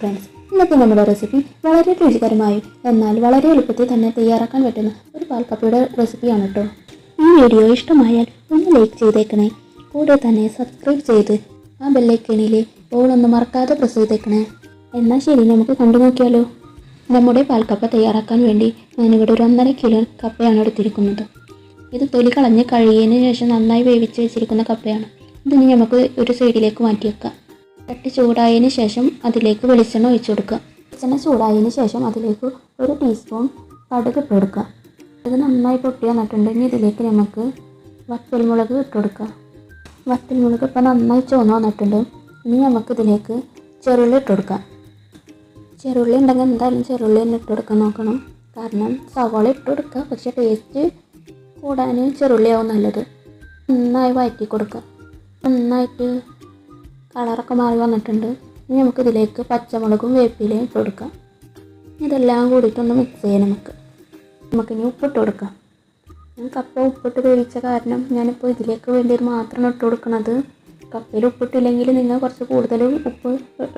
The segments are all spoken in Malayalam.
ഫ്രണ്ട്സ് ഇന്നത്തെ നമ്മുടെ റെസിപ്പി വളരെ രുചികരമായും എന്നാൽ വളരെ എളുപ്പത്തിൽ തന്നെ തയ്യാറാക്കാൻ പറ്റുന്ന ഒരു പാൽക്കപ്പയുടെ റെസിപ്പിയാണ് കേട്ടോ ഈ വീഡിയോ ഇഷ്ടമായാൽ ഒന്ന് ലൈക്ക് ചെയ്തേക്കണേ. കൂടെ തന്നെ സബ്സ്ക്രൈബ് ചെയ്ത് ആ ബെല്ലൈക്കണിലെ ഓളൊന്ന് മറക്കാതെ പ്രസ് ചെയ്തേക്കണേ. എന്നാൽ ശരി നമുക്ക് കണ്ടു നോക്കിയാലോ. നമ്മുടെ പാൽക്കപ്പ തയ്യാറാക്കാൻ വേണ്ടി ഞാനിവിടെ ഒരു ഒന്നര കിലോ കപ്പയാണ് എടുത്തിരിക്കുന്നത്. ഇത് തൊലി കളഞ്ഞ് കഴുകിയതിന് ശേഷം നന്നായി വേവിച്ച് വെച്ചിരിക്കുന്ന കപ്പയാണ്. ഇതിന് നമുക്ക് ഒരു സൈഡിലേക്ക് മാറ്റി വെക്കാം ചട്ടി ചൂടായതിന് ശേഷം അതിലേക്ക് വെളിച്ചെണ്ണ ഒഴിച്ചു കൊടുക്കുക. വെളിച്ചെണ്ണ ചൂടായതിന് ശേഷം അതിലേക്ക് ഒരു ടീസ്പൂൺ കടുക് ഇട്ട് കൊടുക്കുക. ഇത് നന്നായി പൊട്ടി വന്നിട്ടുണ്ടെങ്കിൽ ഇതിലേക്ക് നമുക്ക് വത്തൽമുളക് ഇട്ട് കൊടുക്കുക. വത്തൽമുളക് ഇപ്പോൾ നന്നായി ചുവന്ന് വന്നിട്ടുണ്ട്. ഇനി നമുക്ക് ഇതിലേക്ക് ചെറുള്ളി ഇട്ട് കൊടുക്കാം. ചെറുള്ളി ഉണ്ടെങ്കിൽ എന്തായാലും ചെറുള്ളി തന്നെ ഇട്ട് കൊടുക്കാൻ നോക്കണം. കാരണം സവാള ഇട്ട് കൊടുക്കുക. പക്ഷേ ടേസ്റ്റ് കൂടാൻ ചെറുള്ളിയാവും നല്ലത്. നന്നായി വഴറ്റി കൊടുക്കുക. നന്നായിട്ട് കളറൊക്കെ മാറി വന്നിട്ടുണ്ട്. ഇനി നമുക്ക് ഇതിലേക്ക് പച്ചമുളകും വേപ്പിലയും ഇട്ട് കൊടുക്കാം. ഇതെല്ലാം കൂടിയിട്ടൊന്ന് മിക്സ് ചെയ്യാം നമുക്ക്. നമുക്കിനി ഉപ്പിട്ട് കൊടുക്കാം. ഞാൻ കപ്പ ഉപ്പിട്ട് വേവിച്ച കാരണം ഞാനിപ്പോൾ ഇതിലേക്ക് വേണ്ടി മാത്രമാണ് ഇട്ട് കൊടുക്കുന്നത് കപ്പയിൽ ഉപ്പിട്ടില്ലെങ്കിൽ നിങ്ങൾ കുറച്ച് കൂടുതൽ ഉപ്പ്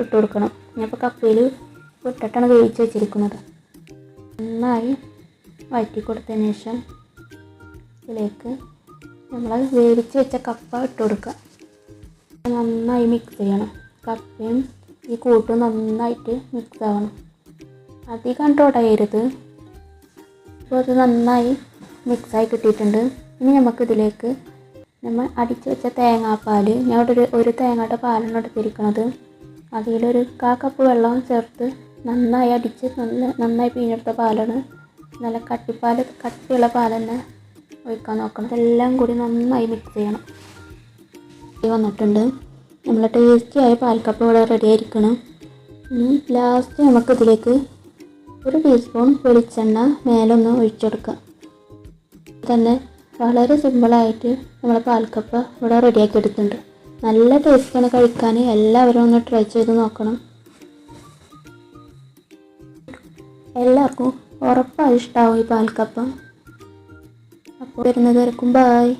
ഇട്ട് കൊടുക്കണം. ഞാനിപ്പോൾ കപ്പയിൽ ഇട്ടിട്ടാണ് വേവിച്ച് വെച്ചിരിക്കുന്നത്. നന്നായി വഴറ്റി കൊടുത്തതിന് ശേഷം ഇതിലേക്ക് നമ്മൾ വേവിച്ച് വെച്ച കപ്പ ഇട്ട് കൊടുക്കുക നന്നായി മിക്സ് ചെയ്യണം. കപ്പയും ഈ കൂട്ടും നന്നായിട്ട് മിക്സ് ആവണം. അധികം ടോടയരുത് അപ്പോൾ അത് നന്നായി മിക്സായി കിട്ടിയിട്ടുണ്ട്. ഇനി നമുക്ക് ഇതിലേക്ക് നമ്മൾ അടിച്ചു വെച്ച തേങ്ങാപ്പാൽ ഞാൻ ഒരു ഒരു തേങ്ങയുടെ പാലാണ് എടുത്തിരിക്കുന്നത് അതിലൊരു കാ കപ്പ് വെള്ളം ചേർത്ത് നന്നായി അടിച്ച് നല്ല നന്നായി പിഴിഞ്ഞെടുത്ത പാലാണ്. നല്ല കട്ടിപ്പാൽ കട്ടിയുള്ള പാൽ തന്നെ ഒഴിക്കാൻ നോക്കണം. എല്ലാം കൂടി നന്നായി മിക്സ് ചെയ്യണം. വന്നിട്ടുണ്ട്. നമ്മൾ ടേസ്റ്റി ആയ പാൽക്കപ്പ് ഇവിടെ റെഡി ആയിരിക്കണം. ഇനി ലാസ്റ്റ് നമുക്കിതിലേക്ക് ഒരു ടീസ്പൂൺ വെളിച്ചെണ്ണ മേലൊന്ന് ഒഴിച്ചെടുക്കുക തന്നെ വളരെ സിമ്പിളായിട്ട് നമ്മൾ പാൽക്കപ്പ് ഇവിടെ റെഡിയാക്കി എടുത്തിട്ടുണ്ട്. നല്ല ടേസ്റ്റാണ് കഴിക്കാൻ. എല്ലാവരും ഒന്ന് ട്രൈ ചെയ്ത് നോക്കണം. എല്ലാവർക്കും ഉറപ്പായി ഇഷ്ടമാവും ഈ പാൽക്കപ്പം. അപ്പോൾ വരുന്നത് വരക്കും ബായ്